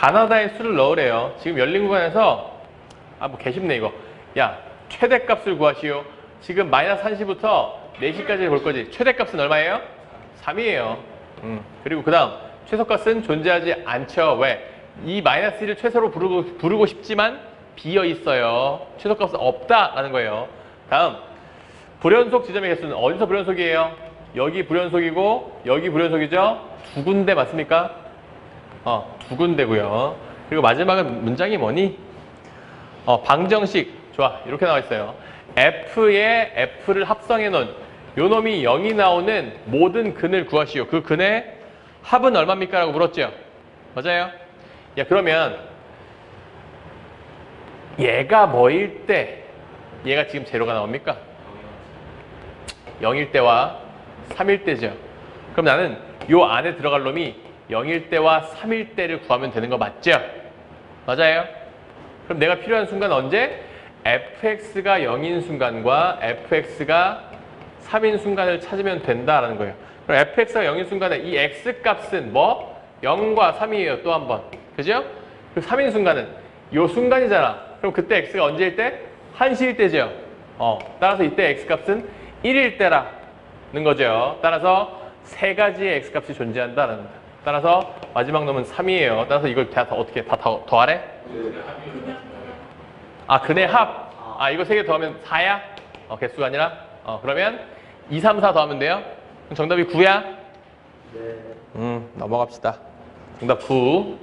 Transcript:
가나다의 수를 넣으래요. 지금 열린 구간에서 아 뭐 개쉽네 이거. 야 최대값을 구하시오. 지금 마이너스 1시부터 4시까지 볼 거지. 최대값은 얼마예요? 3이에요. 음. 그리고 그 다음 최소값은 존재하지 않죠. 왜? 이 마이너스 1을 최소로 부르고, 부르고 싶지만 비어 있어요. 최소값은 없다라는 거예요. 다음 불연속 지점의 개수는 어디서 불연속이에요? 여기 불연속이고 여기 불연속이죠? 두 군데 맞습니까? 어, 두 군데고요. 그리고 마지막은 문장이 뭐니? 어, 방정식. 좋아. 이렇게 나와 있어요. F에 F를 합성해 놓은 요 놈이 0이 나오는 모든 근을 구하시오. 그 근의 합은 얼마입니까? 라고 물었죠. 맞아요? 야, 그러면 얘가 뭐일 때 얘가 지금 제로가 나옵니까? 0일 때와 3일 때죠. 그럼 나는 요 안에 들어갈 놈이 0일 때와 3일 때를 구하면 되는 거 맞죠? 맞아요? 그럼 내가 필요한 순간 언제? fx가 0인 순간과 fx가 3인 순간을 찾으면 된다라는 거예요. 그럼 fx가 0인 순간에 이 x 값은 뭐? 0과 3이에요. 또 한 번. 그죠? 그리고 3인 순간은 요 순간이잖아. 그럼 그때 x가 언제일 때? 1시일 때죠. 어, 따라서 이때 x 값은 1일 때라는 거죠. 따라서 세 가지의 x 값이 존재한다는 겁니다. 따라서 마지막 놈은 3이에요. 따라서 이걸 다, 더 어떻게 다 더, 더하래? 아, 근의 합. 아, 이거 세 개 더하면 4야? 어, 개수가 아니라? 어, 그러면 2, 3, 4 더하면 돼요? 정답이 9야? 네. 음, 넘어갑시다. 정답 9.